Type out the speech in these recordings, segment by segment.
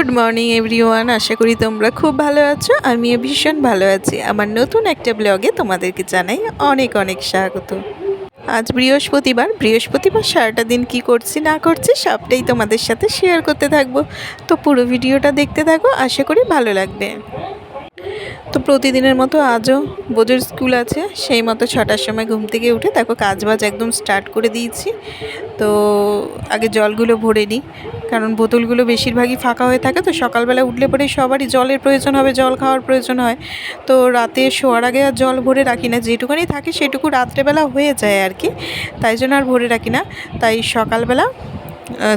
Good morning, everyone. আশা করি তোমরা খুব ভালো আছো। আমিও ভীষণ ভালো আছি। আমার নতুন একটা ব্লগে তোমাদেরকে জানাই অনেক অনেক স্বাগত। আজ বৃহস্পতিবার। বৃহস্পতিবার সারাটা দিন কি করছি, না করছি, সবটাই তোমাদের সাথে শেয়ার করতে থাকব। তো পুরো ভিডিওটা দেখতে থাকো। আশা করি ভালো লাগবে। তো প্রতিদিনের মতো আজও বোঝোর স্কুল আছে, সেই মতো ছটার সময় ঘুম থেকে উঠে দেখো কাজ বাজ একদম স্টার্ট করে দিয়েছি। তো আগে জলগুলো ভরে নিই, কারণ বোতলগুলো বেশিরভাগই ফাঁকা হয়ে থাকে, তো সকালবেলা উঠলে পরে সবারই জলের প্রয়োজন হবে, জল খাওয়ার প্রয়োজন হয়। তো রাতে শোয়ার আগে আর জল ভরে রাখি না, যেটুকুনি থাকে সেটুকু রাত্রেবেলা হয়ে যায় আর কি, তাই জন্য আর ভরে রাখি না। তাই সকালবেলা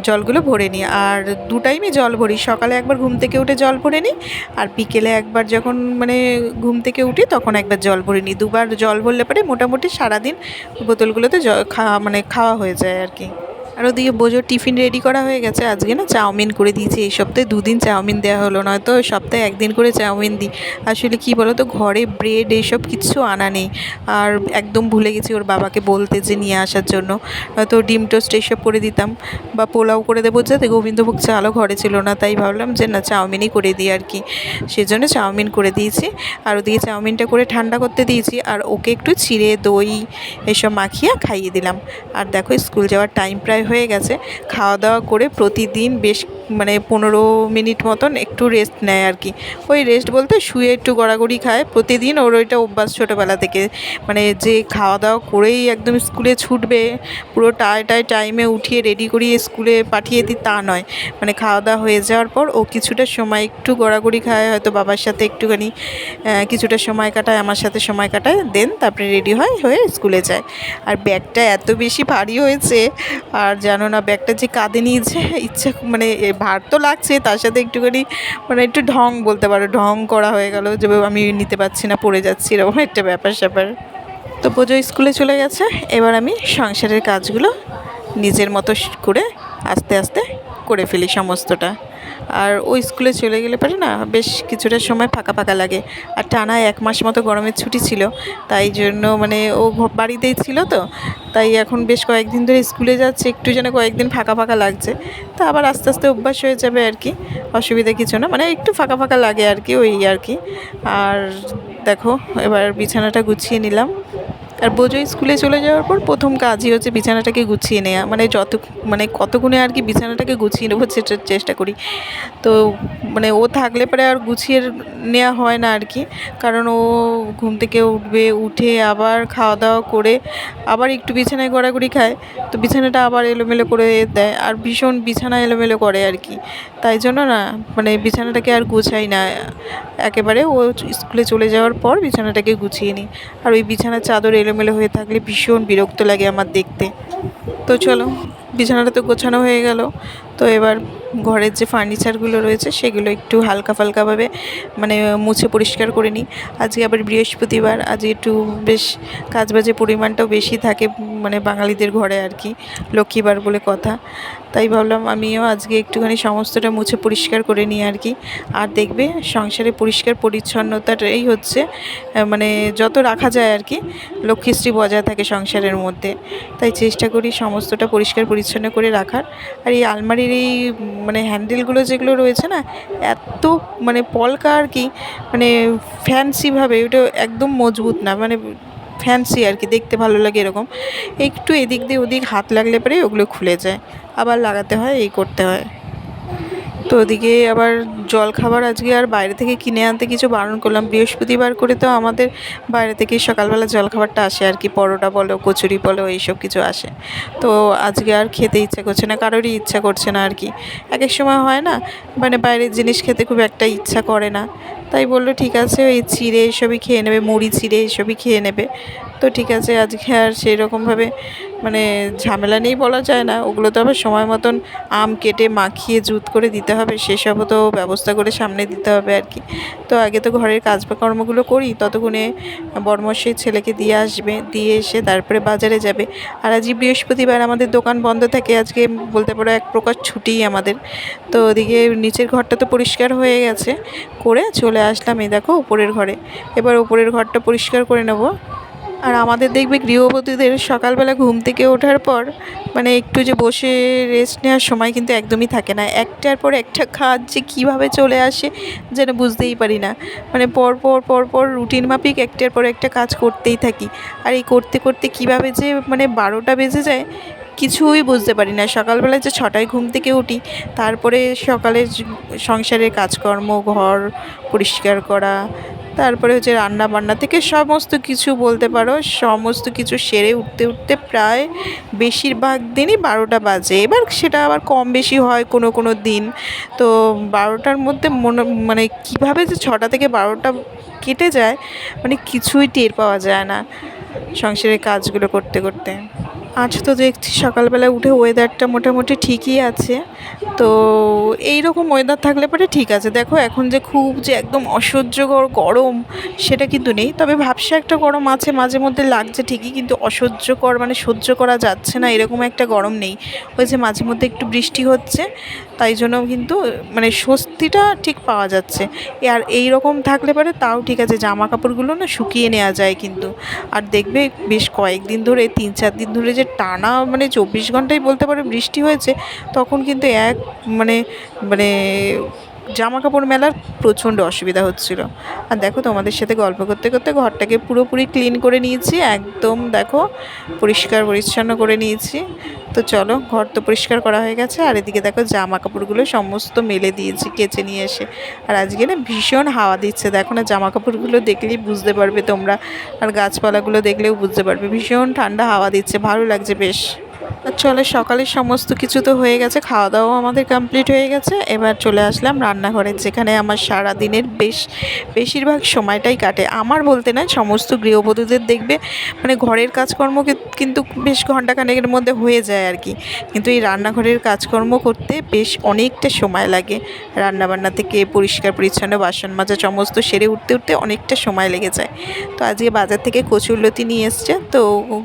জলগুলো ভরে নিই। আর দু টাইমে জল ভরি। সকালে একবার ঘুম থেকে উঠে জল ভরে নিই, আর বিকেলে একবার যখন মানে ঘুম থেকে উঠি তখন একবার জল ভরে নিই। দুবার জল ভরলে পরে মোটামুটি সারাদিন বোতলগুলোতে খাওয়া মানে খাওয়া হয়ে যায় আর কি। আর ওদিকে বোঝোর টিফিন রেডি করা হয়ে গেছে। আজকে না চাউমিন করে দিয়েছি। এই সপ্তাহে দুদিন চাউমিন দেওয়া হলো, নয়তো সপ্তাহে একদিন করে চাউমিন দিই। আসলে কি বলো তো ঘরে ব্রেড এইসব কিছু আনা নেই। আর একদম ভুলে গেছি ওর বাবাকে বলতে যে নিয়ে আসার জন্য। নয়তো ডিম টোস্ট এইসব করে দিতাম বা পোলাও করে দেবো যাতে গোবিন্দভোগ চালও ঘরে ছিল না। তাই ভাবলাম যে না, চাউমিনই করে দিই আর কি। সেজন্য চাউমিন করে দিয়েছি। আর ওদিকে চাউমিনটা করে ঠান্ডা করতে দিয়েছি। আর ওকে একটু চিড়ে, দই এসব মাখিয়ে খাইয়ে দিলাম। আর দেখো, স্কুল যাওয়ার টাইম প্রায় হয়ে গেছে। খাওয়া দাওয়া করে প্রতিদিন বেশ মানে পনেরো মিনিট মতন একটু রেস্ট নেয় আর কি। ওই রেস্ট বলতে শুয়ে একটু গড়াগড়ি খায়। প্রতিদিন ওর ওইটা অভ্যাস ছোটোবেলা থেকে। মানে যে খাওয়া দাওয়া করেই একদম স্কুলে ছুটবে, পুরো টায় টায় টাইমে উঠিয়ে রেডি করিয়ে স্কুলে পাঠিয়ে দিই তা নয়। মানে খাওয়া দাওয়া হয়ে যাওয়ার পর ও কিছুটা সময় একটু গড়াগড়ি খায়, হয়তো বাবার সাথে একটুখানি কিছুটা সময় কাটায়, আমার সাথে সময় কাটায় দেন তারপরে রেডি হয়, হয়ে স্কুলে যায়। আর ব্যাগটা এত বেশি ভারী হয়েছে, আর জানো না, ব্যাগটা যে কাঁধে নিয়েছে, ইচ্ছা মানে ভার তো লাগছে, তার সাথে একটুখানি মানে একটু ঢং বলতে পারো, ঢং করা হয়ে গেল যে আমি নিতে পারছি না, পড়ে যাচ্ছি, এরকম একটা ব্যাপার স্যাপার। তো পুজো স্কুলে চলে গেছে, এবার আমি সংসারের কাজগুলো নিজের মতো করে আস্তে আস্তে করে ফেলি সমস্তটা। আর ওই স্কুলে চলে গেলে পারে না বেশ কিছুটা সময় ফাঁকা ফাঁকা লাগে। আর টানা এক মাস মতো গরমের ছুটি ছিল, তাই জন্য মানে ও বাড়িতেই ছিল তো, তাই এখন বেশ কয়েকদিন ধরে স্কুলে যাচ্ছে, একটু যেন কয়েকদিন ফাঁকা ফাঁকা লাগছে। তা আবার আস্তে আস্তে অভ্যাস হয়ে যাবে আর কি, অসুবিধা কিছু না মানে একটু ফাঁকা ফাঁকা লাগে আর কি, ওই আর কি। আর দেখো, এবার বিছানাটা গুছিয়ে নিলাম। আর বোঝো স্কুলে চলে যাওয়ার পর প্রথম কাজই হচ্ছে বিছানাটাকে গুছিয়ে নেওয়া মানে যত মানে কতগুণে আর কি বিছানাটাকে গুছিয়ে নেব সেটার চেষ্টা করি। তো মানে ও থাকলে পরে আর গুছিয়ে নেওয়া হয় না আর কি। কারণ ও ঘুম থেকে উঠবে, উঠে আবার খাওয়া দাওয়া করে আবার একটু বিছানায় গড়াগড়ি খায়। তো বিছানাটা আবার এলোমেলো করে দেয় আর ভীষণ বিছানা এলোমেলো করে আর কি। তাই জন্য না মানে বিছানাটাকে আর গুছাই না। একেবারে ও স্কুলে চলে যাওয়ার পর বিছানাটাকে গুছিয়ে নিই। আর ওই বিছানার চাদর এলোমেলো হয়ে থাকলে ভীষণ বিরক্ত লাগে আমার দেখতে। তো চলো, বিছানাটা তো গোছানো হয়ে গেল। তো এবার ঘরের যে ফার্নিচারগুলো রয়েছে, সেগুলো একটু হালকা ফালকাভাবে মানে মুছে পরিষ্কার করে নিই। আজকে আবার বৃহস্পতিবার, আজ একটু বেশ কাজবাজের পরিমাণটাও বেশি থাকে মানে বাঙালিদের ঘরে আর কি, লক্ষ্মীবার বলে কথা। তাই ভাবলাম আমিও আজকে একটুখানি সমস্তটা মুছে পরিষ্কার করে নিই আর কি। আর দেখবে, সংসারে পরিষ্কার পরিচ্ছন্নতাটাই হচ্ছে মানে যত রাখা যায় আর কি, লক্ষ্মীশ্রী বজায় থাকে সংসারের মধ্যে। তাই চেষ্টা করি সমস্তটা পরিষ্কার পরিচ্ছন্ন করে রাখার। আর এই আলমারির এই মানে হ্যান্ডেলগুলো যেগুলো রয়েছে না, এত মানে পলকা আর কি মানে ফ্যান্সিভাবে ওটা একদম মজবুত না মানে ফ্যান্সি আর কি, দেখতে ভালো লাগে এরকম। একটু এদিক দিয়ে ওদিক হাত লাগলে পরে ওগুলো খুলে যায়, আবার লাগাতে হয়, এই করতে হয়। তো ওদিকে আবার জল খাবার আজকে আর বাইরে থেকে কিনে আনতে কিছু বারণ করলাম। বৃহস্পতিবার করে তো আমাদের বাইরে থেকেই সকালবেলা জল খাবারটা আসে আর কি, পরোটা বলো, কচুরি বলো, এইসব কিছু আসে। তো আজকে আর খেতে ইচ্ছা করছে না, কারোরই ইচ্ছা করছে না আর কি। এক এক সময় হয় না মানে বাইরের জিনিস খেতে খুব একটা ইচ্ছা করে না। তাই বলল, ঠিক আছে, ওই চিড়ে এসবই খেয়ে নেবে, মুড়ি চিড়ে এসবই খেয়ে নেবে। তো ঠিক আছে, আজকে আর সেই রকমভাবে মানে ঝামেলা নেই বলা যায় না। ওগুলো তো আবার সময় মতন আম কেটে মাখিয়ে জুত করে দিতে হবে, সেসবও তো ব্যবস্থা করে সামনে দিতে হবে আর কি। তো আগে তো ঘরের কাজকর্মগুলো করি, ততক্ষণে বড়মশাই ছেলেকে দিয়ে আসবে, দিয়ে এসে তারপরে বাজারে যাবে। আর আজকে বৃহস্পতিবার আমাদের দোকান বন্ধ থাকে, আজকে বলতে পারো এক প্রকার ছুটিই আমাদের। তো ওদিকে নিচের ঘরটা তো পরিষ্কার হয়ে গেছে, করে চলে আসলাম এই দেখো উপরের ঘরে। এবার উপরের ঘরটা পরিষ্কার করে নেব। আর আমাদের দেখবে গৃহবধূদের সকালবেলা ঘুম থেকে ওঠার পর মানে একটু যে বসে রেস্ট নেওয়ার সময় কিন্তু একদমই থাকে না। একটার পর একটা কাজ যে কীভাবে চলে আসে যেন বুঝতেই পারি না। মানে পর পর পর পর রুটিন মাফিক একটার পর একটা কাজ করতেই থাকি। আর এই করতে করতে কীভাবে যে মানে বারোটা বেজে যায়, কিছুই বুঝতে পারি না। সকালবেলা যে ছটায় ঘুম থেকে উঠি, তারপরে সকালে সংসারের কাজকর্ম, ঘর পরিষ্কার করা তারপরে হচ্ছে রান্না বান্না থেকে সমস্ত কিছু বলতে পারো, সমস্ত কিছু সেরে উঠতে উঠতে প্রায় বেশিরভাগ দিনই বারোটা বাজে। এবার সেটা আবার কম বেশি হয় কোনো কোনো দিন। তো বারোটার মধ্যে মনে মানে কীভাবে যে ছটা থেকে বারোটা কেটে যায় মানে কিছুই টের পাওয়া যায় না সংসারের কাজগুলো করতে করতে। আজ তো দেখছি সকালবেলা উঠে ওয়েদারটা মোটামুটি ঠিকই আছে। তো এই রকম ওয়েদার থাকলে পরে ঠিক আছে। দেখো এখন যে খুব যে একদম অসহ্যকর গরম, সেটা কিন্তু নেই। তবে ভাবসা একটা গরম আছে, মাঝে মধ্যে লাগছে ঠিকই, কিন্তু অসহ্যকর মানে সহ্য করা যাচ্ছে না, এরকম একটা গরম নেই। ওই যে মাঝে মধ্যে একটু বৃষ্টি হচ্ছে, তাই জন্য কিন্তু মানে স্বস্তিটা ঠিক পাওয়া যাচ্ছে। আর এই রকম থাকলে পরে তাও ঠিক আছে, জামা কাপড়গুলো না শুকিয়ে নেওয়া যায় কিন্তু। আর দেখবে বেশ কয়েকদিন ধরে, তিন চার দিন ধরে যে টানা মানে চব্বিশ ঘন্টাই বলতে পারে বৃষ্টি হয়েছে তখন কিন্তু এক মানে মানে জামা কাপড় মেলার প্রচণ্ড অসুবিধা হচ্ছিল। আর দেখো তোমাদের সাথে গল্প করতে করতে ঘরটাকে পুরোপুরি ক্লিন করে নিয়েছি, একদম দেখো পরিষ্কার পরিচ্ছন্ন করে নিয়েছি। তো চলো, ঘর তো পরিষ্কার করা হয়ে গেছে, আর এদিকে দেখো জামা কাপড়গুলো সমস্ত মেলে দিয়েছি, কেচে নিয়ে এসে। আর আজকে না ভীষণ হাওয়া দিচ্ছে, দেখো না জামা কাপড়গুলো দেখলেই বুঝতে পারবে তোমরা, আর গাছপালাগুলো দেখলেও বুঝতে পারবে। ভীষণ ঠান্ডা হাওয়া দিচ্ছে, ভালো লাগছে বেশ। চলে, সকালের সমস্ত কিছু তো হয়ে গেছে খাওয়া দাওয়াও আমাদের কমপ্লিট হয়ে গেছে। এবার চলে আসলাম রান্নাঘরে, যেখানে আমার সারা দিনের বেশ, বেশিরভাগ সময়টাই কাটে। আমার বলতে নয়, সমস্ত গৃহবধূদের দেখবে মানে ঘরের কাজকর্ম কিন্তু বেশ ঘন্টাখানেকের মধ্যে হয়ে যায় আর কি। কিন্তু এই রান্নাঘরের কাজকর্ম করতে বেশ অনেকটা সময় লাগে। রান্নাবান্না থেকে পরিষ্কার, পরিচ্ছন্ন, বাসন মাজা, সমস্ত সেরে উঠতে উঠতে অনেকটা সময় লেগে যায়। তো আজকে বাজার থেকে কচুরলতি নিয়ে এসছে। তো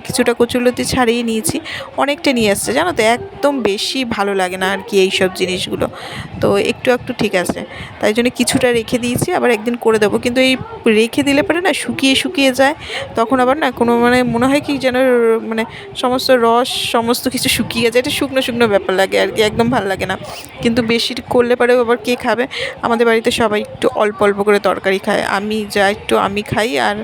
কিছুটা কচুরলতি ছাড়িয়ে নিয়েছি। অনেকটা নিয়ে এসছে। জানো তো, একদম বেশি ভালো লাগে না আর কি এই সব জিনিসগুলো। তো একটু একটু ঠিক আছে। তাই জন্য কিছুটা রেখে দিয়েছি। আবার একদিন করে দেবো। কিন্তু এই রেখে দিলে পরে না শুকিয়ে শুকিয়ে যায়। তখন আবার না কোনো মানে মনে হয় কি যেন মানে সমস্ত রস, সমস্ত কিছু শুকিয়ে যায়। এটা শুকনো শুকনো ব্যাপার লাগে আর কি, একদম ভালো লাগে না। কিন্তু বেশি করলে পরে আবার কে খাবে? আমাদের বাড়িতে সবাই একটু অল্প অল্প করে তরকারি খায়। আমি যা একটু আমি খাই আর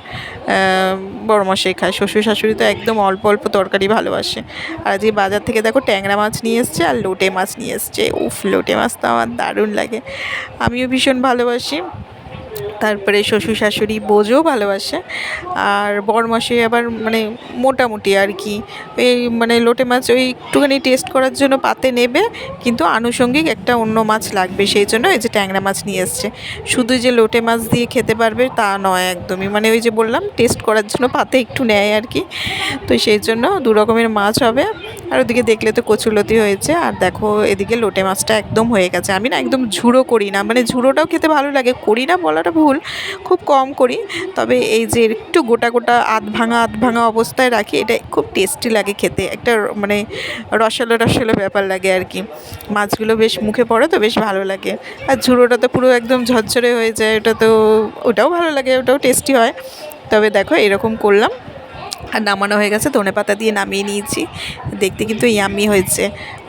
বড় মশাই খায়। শ্বশুর শাশুড়ি তো একদম অল্প অল্প তরকারি ভালোবাসে। আর আজকে বাজার থেকে দেখো ট্যাংরা মাছ নিয়ে এসছে আর লোটে মাছ নিয়ে এসছে। উফ, লোটে মাছ তো আমার দারুণ লাগে। আমিও ভীষণ ভালোবাসি। তারপরে শ্বশুর শাশুড়ি বোঝও ভালোবাসে। আর বরমাসে আবার মানে মোটামুটি আর কি। এই মানে লোটে মাছ ওই একটুখানি টেস্ট করার জন্য পাতে নেবে, কিন্তু আনুষঙ্গিক একটা অন্য মাছ লাগবে। সেই জন্য এই যে ট্যাংরা মাছ নিয়ে এসছে। শুধু যে লোটে মাছ দিয়ে খেতে পারবে তা নয় একদমই। মানে ওই যে বললাম টেস্ট করার জন্য পাতে একটু নেয় আর কি। তো সেই জন্য দু রকমের মাছ হবে। আর ওদিকে দেখলে তো কচুলতি হয়েছে। আর দেখো, এদিকে লোটে মাছটা একদম হয়ে গেছে। আমি না একদম ঝুড়ো করি না। মানে ঝুড়োটাও খেতে ভালো লাগে। করি না বলাটা ভুল, খুব কম করি। তবে এই যে একটু গোটা গোটা আধ ভাঙা আধ ভাঙা অবস্থায় রাখি, এটা খুব টেস্টি লাগে খেতে। একটা মানে রসালো রসালো ব্যাপার লাগে আর কি। মাছগুলো বেশ মুখে পড়ে তো বেশ ভালো লাগে। আর ঝুড়োটা তো পুরো একদম ঝরঝরে হয়ে যায়। ওটা তো, ওটাও ভালো লাগে, ওটাও টেস্টি হয়। তবে দেখো, এরকম করলাম। আর নামানো হয়ে গেছে, ধনে পাতা দিয়ে নামিয়ে নিয়েছি। দেখতে কিন্তু ইয়ামি হয়েছে,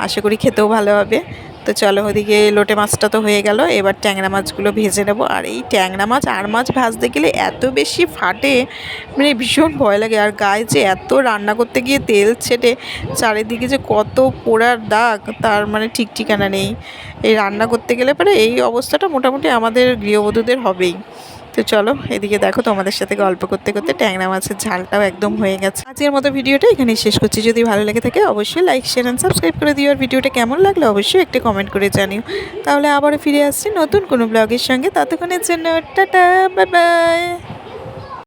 আশা করি খেতেও ভালো হবে। তো চলো ওদিকে লোটে মাছটা তো হয়ে গেল, এবার ট্যাংরা মাছগুলো ভেজে নেব। আর এই ট্যাংরা মাছ, আর মাছ ভাজতে গেলে এত বেশি ফাটে মানে ভীষণ ভয় লাগে। আর গায়ে যে এত রান্না করতে গিয়ে তেল ছেটে, চারিদিকে যে কত পোড়ার দাগ, তার মানে ঠিক ঠিকানা নেই। এই রান্না করতে গেলে পরে এই অবস্থাটা মোটামুটি আমাদের গৃহবধূদের হবেই। তো চলো, এদিকে দেখো তোমাদের সাথে গল্প করতে করতে ট্যাংরা মাছের ঝালটাও একদম হয়ে গেছে। আজকের মতো ভিডিওটা এখানে শেষ করছি। যদি ভালো লেগে থাকে অবশ্যই লাইক শেয়ার অ্যান্ড সাবস্ক্রাইব করে দিও। আর ভিডিওটা কেমন লাগল অবশ্যই একটা কমেন্ট করে জানিও। তাহলে আবারও ফিরে আসছি নতুন কোনো ব্লগের সঙ্গে। ততক্ষণের জন্য টাটা বাই বাই